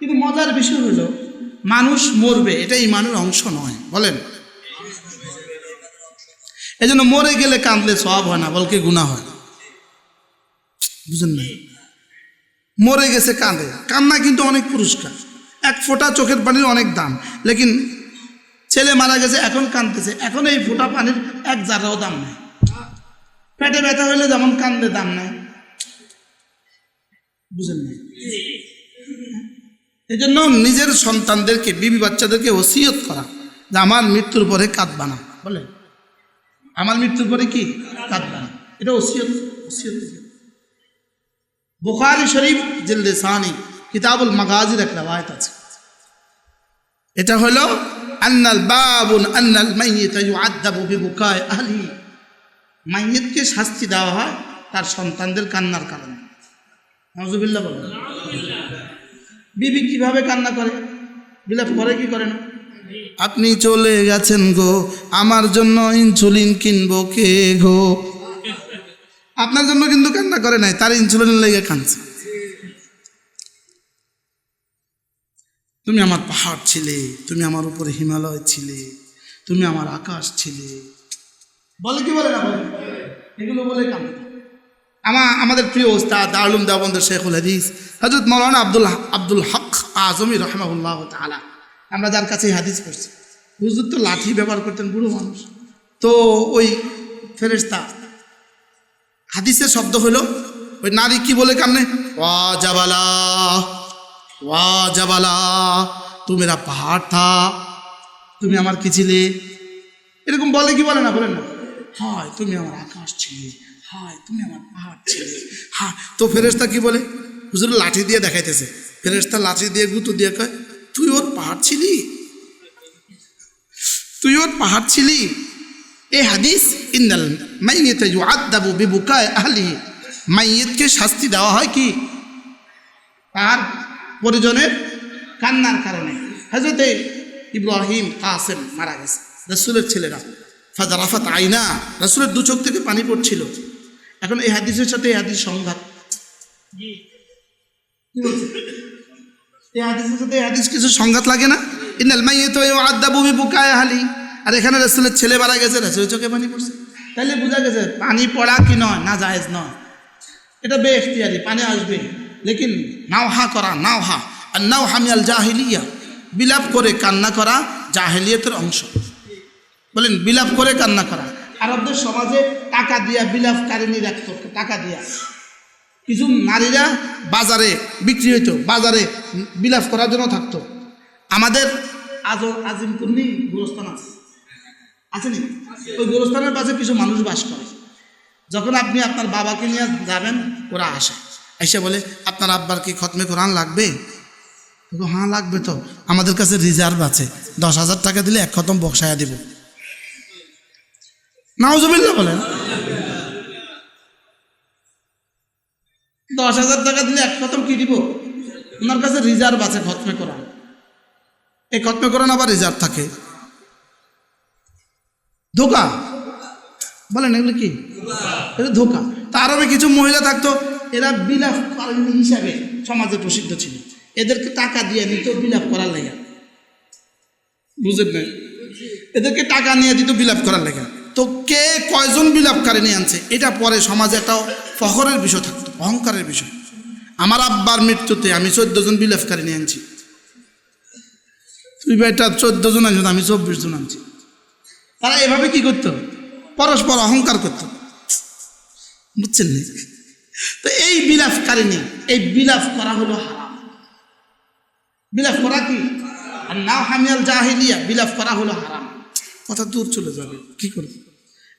কিন্তু মজার বিষয় হলো, মানুষ মরবে, এটা ইমানের অংশ নয়, বলেন। এই জন্য মরে গেলে কাঁদলে সব হয় না, বলকে গুণা হয় বুঝেন না মরে গেছে, কাঁদে। কান্না কিন্তু অনেক পুরস্কার। এক ফোঁটা চোখের পানির অনেক দাম। লেকিন ছেলে মারা গেছে, এখন কাঁদতেছে। এখন এই ফোঁটা পানির এক জারাও দাম নেই। পেটে ব্যথা হইলে যেমন কান্দে দাম নেই। বুঝেন না এই জন্য নিজের সন্তানদেরকে, বিবি বাচ্চাদেরকে ওসিয়ত করা, যে আমার মৃত্যুর পরে কাঁদবা না। বলে? আমার মৃত্যুর পরে কি? কাঁদবা না। এটা ওসিয়ত ওসিয়ত বুখারি শরীফ, জিলদে সানি, কিতাবুল মাগাজির এক রেওয়ায়ত আছে। এটা হলো, আন্নাল বাবুন আন্নাল মাইয়িত ইউআদ্দাবু বিবুকায় আহলি। মাইয়িতকে শাস্তি দেওয়া হয় তার সন্তানদের কান্নার কারণে। নজুবিল্লাহ বলেন। বিবি কীভাবে কান্না করে? বিলাপ করে কি করে না? আপনি চলে গেছেন গো, আমার জন্য ইনসুলিন কিনবো কে গো? আপনার জন্য কিন্তু কান্না করে নাই, তার ইনসুলিন লেগে কাঁদছে। তুমি আমার পাহাড় ছিলে, তুমি আমার উপরে হিমালয় ছিলে, তুমি আমার আকাশ ছিলে। বলে কি বলে না বলে? এগুলো বলে কাঁদে আমা, আমাদের প্রিয় ওস্তাদ দারুল দেওবন্দ শেখুল হাদিস হজরত মৌলানা আব্দুল আব্দুল হক আজমি রহমাউল্লাহ তালা আমরা যার কাছে হাদিস পড়ছি। হুজুর তো লাঠি ব্যবহার করতেন, বুড়ো মানুষ। তো ওই ফেরেস্তা হাদিসের শব্দ হলো, ওই নারী কি বলে কামনে ওয়া জাবালা ওয়া জাবালা তু মেরা পাহাড় থা, তুমি আমার কি ছিলে? এরকম বলে কি বলে না বলে না। হয়, তুমি আমার আকাশ ছিলে। হায়, তুমি আমার পাহাড় ছিলে। হ্যাঁ তো ফেরেস্তা কি বলে? হুজুর লাঠি দিয়ে দেখাইতেছে। ফেরেস্তা লাঠি দিয়ে গুঁতো দিয়ে কয়, তুই ওর পাহাড় ছিলি? তুই ওর পাহাড় ছিলি? এই হাদিস ইন্দাল মাইয়েতে আদাবু বিবুকায় আহলি মাইয়েতকে শাস্তি দেওয়া হয় কি? তার পরিজনের কান্নার কারণে। হাজরতে ইব্রাহিম কাসেম মারা গেছে। রসুলের ছেলেরা। ফাজারাফাত আইনা। রসুলের দু চোখ থেকে পানি পড়ছিল। এখন এই হাদিসের সাথে এই হাদিস সংঘাত? এই হাদিসের সাথে এই হাদিস কিছু সংঘাত লাগে না? ইন্নাল মাইয়াত আদা বুবি বুকায় হালি। আর এখানে রসুলের ছেলে মারা গেছে রসুলের চোখে পানি পড়ছে। তাহলে বোঝা গেছে পানি পড়া কি নয় না জায়েজ নয়। এটা বে এখতিয়ারি পানি আসবে। লেকিন নাও হা করা নাও হা আর নাও হামিয়াল জাহিলিয়া। বিলাপ করে কান্না করা জাহেলিয়তের অংশ। বলেন বিলাপ করে কান্না করা। আরবদের সমাজে টাকা দিয়া বিলাপকারিনী রাখতো, টাকা দিয়া। কিছু নারীরা বাজারে বিক্রি হইতো, বাজারে বিলাপ করার জন্য থাকতো। আমাদের আজ আজিমপুর্ণি গোরস্থান আছে। আছে নি? ওই গোরস্থানের পাশে কিছু মানুষ বাস করে। যখন আপনি আপনার বাবাকে নিয়ে যাবেন, ওরা আসে। এসে বলে, আপনার আব্বার কি খতমে কোরআন লাগবে? হ্যাঁ লাগবে তো। আমাদের কাছে রিজার্ভ আছে। দশ হাজার টাকা দিলে এক খতম বক্সায়া দিব। নাওজবিল্লা বলেন। দশ হাজার টাকা দিলে এক খতম কি দিব? ওনার কাছে রিজার্ভ আছে খতমে কোরআন এই খতমে কোরআন আবার রিজার্ভ থাকে? ধোকা। বলেন এগুলো কি? এটা ধোকা। তার আরবে কিছু মহিলা থাকতো এরা বিলাপ কারণী হিসাবে সমাজে প্রসিদ্ধ ছিল। এদেরকে টাকা দিয়ে নিত বিলাপ করার লেগে। বুঝেন না এদেরকে টাকা নিয়ে দিত বিলাপ করার লেগে। তো কে কয়জন বিলাপকারী নিয়ে আনছে? এটা পরে সমাজে একটা ফখরের বিষয় থাকতো, অহংকারের বিষয়। আমার আব্বার মৃত্যুতে আমি চোদ্দ জন বিলাপকারী নিয়ে আনছি। তুই বেটা চোদ্দ জন আনছো, আমি চব্বিশ জন আনছি। তারা এভাবে কি করতো? পরস্পর অহংকার করতো। বুঝছেন না? তো এই বিলাপকারিনী এই বিলাপ করা হলো হারাম। বিলাপ করা কি? আর না হামিয়াল জাহিলিয়া, বিলাপ করা হলো হারাম। কথা দূর চলে যাবে। কি করবে?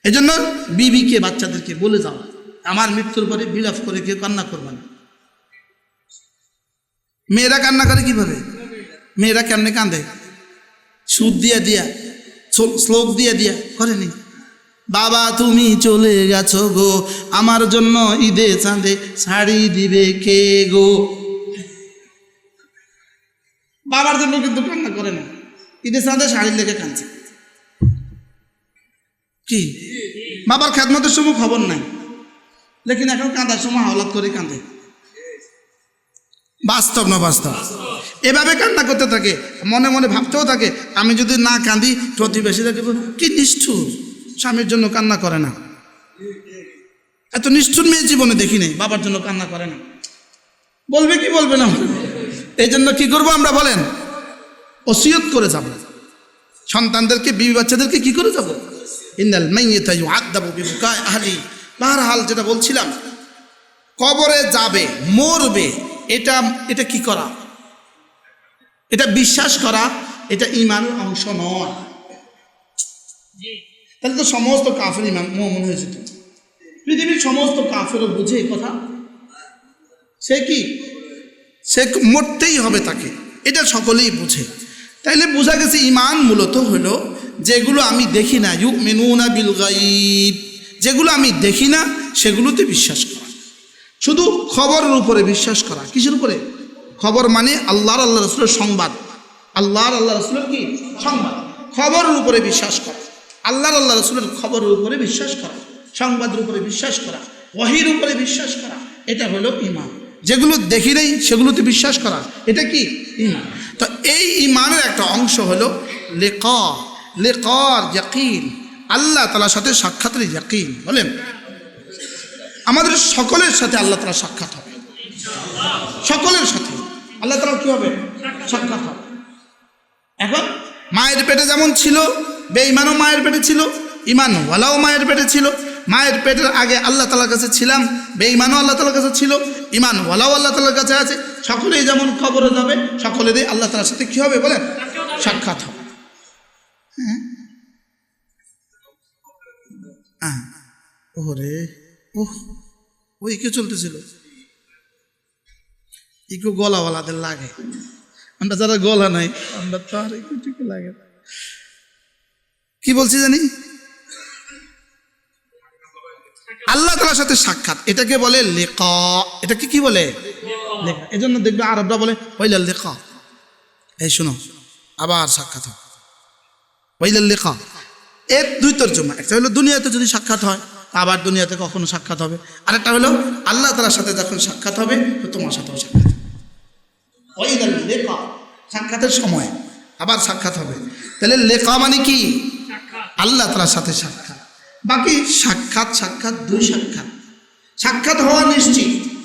এই জন্য বিবিকে বাচ্চাদেরকে বলে যাও, আমার মৃত্যুর পরে বিলাপ করে কেউ কান্না করবে না। মেয়েরা কান্না করে কীভাবে? মেয়েরা কেমনে কান্দে সুদ দিয়া দিয়া শ্লোক দিয়া দিয়া করেনি বাবা, তুমি চলে গেছো গো, আমার জন্য ঈদে চাঁদে শাড়ি দিবে কে গো? বাবার জন্য কিন্তু কান্না করে না। ঈদে চাঁদে শাড়ি লেগে কাঁদছে। কি? বাবার খেদমতের সময় খবর নাই। লেকিন এখন কাঁদার সময় হাওলাত করে কাঁদে। বাস্তব না বাস্তব? এভাবে কান্না করতে থাকে মনে মনে ভাবতেও থাকে আমি যদি না কাঁদি প্রতিবেশীরা বলবে, কি নিষ্ঠুর। স্বামীর জন্য কান্না করে না। এত নিষ্ঠুর মেয়ে জীবনে দেখি নেই বাবার জন্য কান্না করে না। বলবে কি বলবে না? এই জন্য কি করব আমরা বলেন? ওসিয়ত করে যাব। সন্তানদেরকে বিবি বাচ্চাদেরকে কি করে যাব? ইন্দাল মাইয়েতা আহলি। যেটা বলছিলাম, কবরে যাবে, মরবে, এটা এটা কি করা? এটা বিশ্বাস করা, এটা ইমানের অংশ নয়। তাহলে তো সমস্ত কাফের ইমান মনে হয়েছে তো পৃথিবীর সমস্ত কাফেরও বুঝে এই কথা? সে কি? সে মরতেই হবে তাকে। এটা সকলেই বুঝে। তাইলে বোঝা গেছে ইমান মূলত হলো যেগুলো আমি দেখি না ইউ মেনুনা বিল গাইব যেগুলো আমি দেখি না, সেগুলোতে বিশ্বাস করা। শুধু খবরের উপরে বিশ্বাস করা। কিসের উপরে? খবর মানে আল্লাহর আল্লাহ রসুলের সংবাদ। আল্লাহর আল্লাহ রসুলের কি? সংবাদ। খবরের উপরে বিশ্বাস করা। আল্লাহর আল্লাহ রসুলের খবরের উপরে বিশ্বাস করা। সংবাদের উপরে বিশ্বাস করা। ওহির উপরে বিশ্বাস করা। এটা হলো ইমান যেগুলো দেখি নেই, সেগুলোতে বিশ্বাস করা। এটা কি? ইমান তো এই ইমানের একটা অংশ হলো লেক লেকর, ইয়াকিন। আল্লাহ তালার সাথে সাক্ষাতের ইয়াকিন, বলেন। আমাদের সকলের সাথে আল্লাহ তালা সাক্ষাৎ হবে। সকলের সাথে। আল্লাহ তালা কি হবে? সাক্ষাৎ হবে। এখন মায়ের পেটে যেমন ছিল, বেঈমানও মায়ের পেটে ছিল ইমান ওয়ালাও মায়ের পেটে ছিল। মায়ের পেটের আগে আল্লাহ তালার কাছে ছিলাম, বেঈমানও আল্লাহ তালার কাছে ছিল ইমান ওয়ালাও আল্লাহ তালার কাছে আছে। সকলেই যেমন খবরে যাবে, সকলেরই আল্লাহ তালার সাথে কি হবে বলেন? সাক্ষাৎ হবে। হ্যাঁ? ওরে ওহ ও ইকে চলতেছিল? ইকো গলাওয়ালাদের লাগে। আমরা যারা গলা নাই, আমরা তো আর একটু লাগে কি বলছি জানি? আল্লাহ তালার সাথে সাক্ষাৎ। এটাকে বলে লেখা এটাকে কি বলে? লেখা এই জন্য দেখবে আরবরা বলে পয়লা লেখা এই শোনো, আবার সাক্ষাৎ পয়লা লেখা। এর দুই তর্জমা। একটা হলো দুনিয়াতে যদি সাক্ষাৎ হয়, আবার দুনিয়াতে কখনো সাক্ষাৎ হবে। আরেকটা হলো আল্লাহ তালার সাথে যখন সাক্ষাৎ হবে, তো তোমার সাথেও সাক্ষাৎ হবে। সাক্ষাতের সময় আবার সাক্ষাৎ হবে। তাহলে লেখা মানে কি? আল্লাহ তালার সাথে সাক্ষাৎ। বাকি সাক্ষাৎ সাক্ষাৎ, দুই সাক্ষাৎ। সাক্ষাৎ হওয়া নিশ্চিত।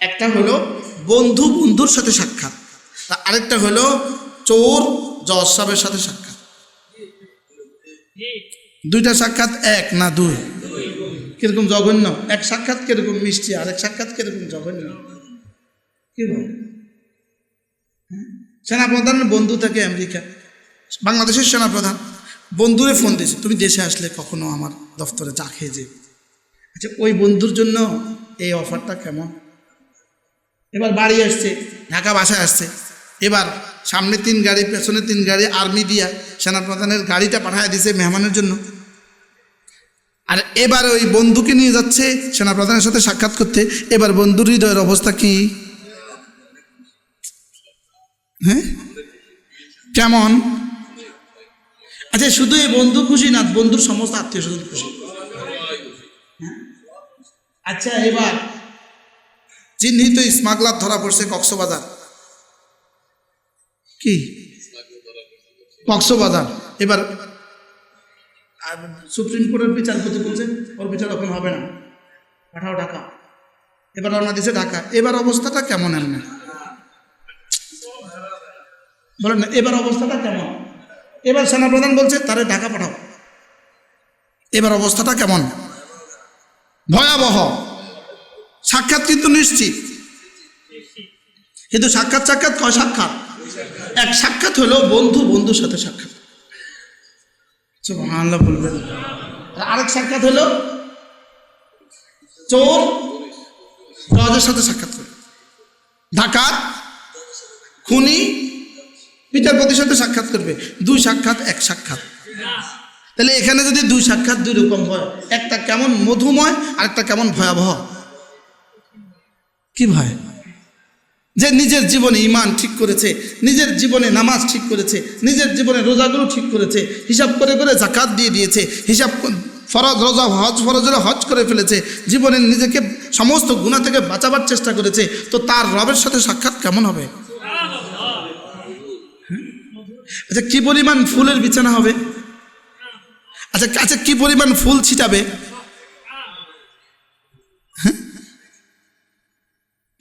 একটা হলো বন্ধু বন্ধুর সাথে সাক্ষাৎ। আর আরেকটা হলো চোর জজ সাহেবের সাথে সাক্ষাৎ। দুইটা সাক্ষাৎ এক, না দুই? কীরকম জঘন্য? এক সাক্ষাৎ কীরকম মিষ্টি আর এক সাক্ষাৎ কীরকম জঘন্য? কি বল সেনাপ্রধানের বন্ধু থাকে আমেরিকা। বাংলাদেশের সেনাপ্রধান। বন্ধুরে ফোন দিয়েছে, তুমি দেশে আসলে কখনো আমার দফতরে চা খেয়ে যে আচ্ছা ওই বন্ধুর জন্য এই অফারটা কেমন? এবার বাড়ি আসছে, ঢাকা বাসায় আসছে। এবার সামনে তিন গাড়ি, পেছনে তিন গাড়ি, আর্মি দিয়া সেনাপ্রধানের গাড়িটা পাঠায় দিছে মেহমানের জন্য। আর এবার ওই বন্ধুকে নিয়ে যাচ্ছে সেনাপ্রধানের সাথে সাক্ষাৎ করতে। এবার বন্ধুর হৃদয়ের অবস্থা কি? হ্যাঁ? কেমন? আচ্ছা শুধু এই বন্ধু খুশি না, বন্ধুর সমস্ত আত্মীয় স্বজন খুশি? হ্যাঁ? আচ্ছা এবার চিহ্নিত স্মাগলার ধরা পড়ছে কক্সবাজার। কি? কক্সবাজার। এবার সুপ্রিম কোর্টের বিচারপতি বলছে, ওর বিচার এখন হবে না। পাঠাও ঢাকা। এবার রওনা দিছে ঢাকা। এবার অবস্থাটা কেমন এমনি? বলেন না, এবার অবস্থাটা কেমন? এবার সেনাপ্রধান বলছে, তারে ঢাকা পাঠাও। এবার অবস্থাটা কেমন? ভয়াবহ। সাক্ষাৎ কিন্তু নিশ্চিত। কিন্তু সাক্ষাৎ সাক্ষাৎ কয় সাক্ষাৎ? এক সাক্ষাৎ হলো বন্ধু, বন্ধুর সাথে সাক্ষাৎ। সুবহানাল্লাহ বলবেন। আরেক সাক্ষাৎ হলো চোর জজের সাথে সাক্ষাৎ করে। খুনি বিচারপতির সাথে সাক্ষাৎ করবে। দুই সাক্ষাৎ, এক সাক্ষাৎ। তাহলে এখানে যদি দুই সাক্ষাৎ দুই রকম হয়, একটা কেমন মধুময় আর একটা কেমন ভয়াবহ? কি ভয়? যে নিজের জীবনে ইমান ঠিক করেছে, নিজের জীবনে নামাজ ঠিক করেছে, নিজের জীবনে রোজাগুলো ঠিক করেছে, হিসাব করে করে জাকাত দিয়ে দিয়েছে, হিসাব ফরজ রোজা, হজ ফরজের হজ করে ফেলেছে, জীবনে নিজেকে সমস্ত গুণা থেকে বাঁচাবার চেষ্টা করেছে, তো তার রবের সাথে সাক্ষাৎ কেমন হবে হ্যাঁ? আচ্ছা কি পরিমাণ ফুলের বিছানা হবে আচ্ছা আচ্ছা কি পরিমাণ ফুল ছিটাবে হ্যাঁ?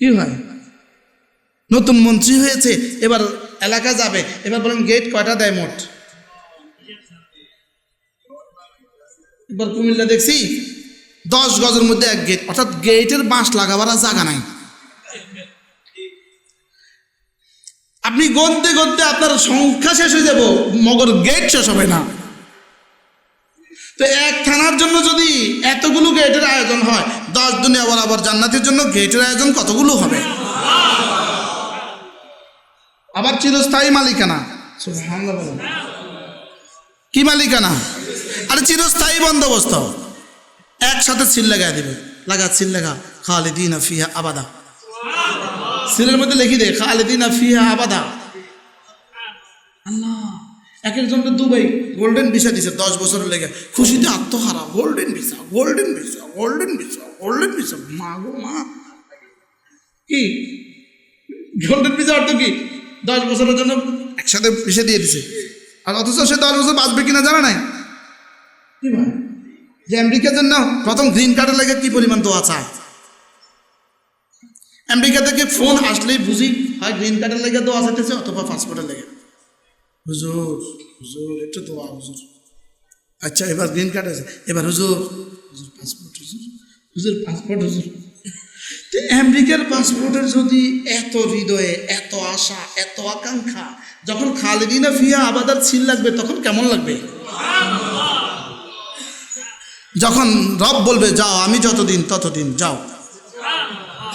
কি হয় নতুন মন্ত্রী হয়েছে, এবার এলাকা যাবে। এবার বলেন গেট কয়টা দেয় মোট? এবার কুমিল্লা দেখছি, দশ গজের মধ্যে এক গেট অর্থাৎ গেটের বাঁশ লাগাবার আর জায়গা নাই। আপনি গনতে গনতে আপনার সংখ্যা শেষ হয়ে যাব, মগর গেট শেষ হবে না। তো এক থানার জন্য যদি এতগুলো গেটের আয়োজন হয়, দশ দুনিয়া বরাবর জান্নাতের জন্য গেটের আয়োজন কতগুলো হবে? আবার চিরস্থায়ী মালিকানা। কি মালিকানা? আরে চিরস্থায়ী বন্দোবস্ত। একসাথে সিল লাগাই দিবে। লাগা সিল লাগা খালিদিন ফিহা আবাদা। সিলের মধ্যে লিখি দে, খালিদিন ফিহা আবাদা। আল্লাহ এক একজনকে দুবাই গোল্ডেন ভিসা দিছে, দশ বছরের লেগে। খুশিতে আত্মহারা, golden visa golden visa golden visa golden visa. মা গো মা। কি? গোল্ডেন ভিসা অর্থ কি? দশ বছরের জন্য একসাথে ভিসা দিয়ে দিছে। আর অথচ সে দশ বছর বাঁচবে কিনা জানা নাই? যে আমেরিকার জন্য প্রথম গ্রিন কার্ডের লেগে কি পরিমাণ দোয়া চায়? আমেরিকা থেকে ফোন আসলেই বুঝি হয় গ্রিন কার্ডের লেগে দোয়া চাইতেছে অথবা পাসপোর্টের লেগে। হুজুর হুজুর একটু দোয়া হুজুর। আচ্ছা এবার গ্রিন কার্ড আছে। এবার হুজুর হুজুর পাসপোর্ট হুজুর। হুজুর পাসপোর্ট হুজুর। তো আমেরিকার পাসপোর্টের যদি এত হৃদয়ে, এত আশা, এত আকাঙ্ক্ষা, যখন খালেদিনা ফিয়া আবাদার ছিল লাগবে, তখন কেমন লাগবে? যখন রব বলবে, যাও, আমি যতদিন, ততদিন, যাও।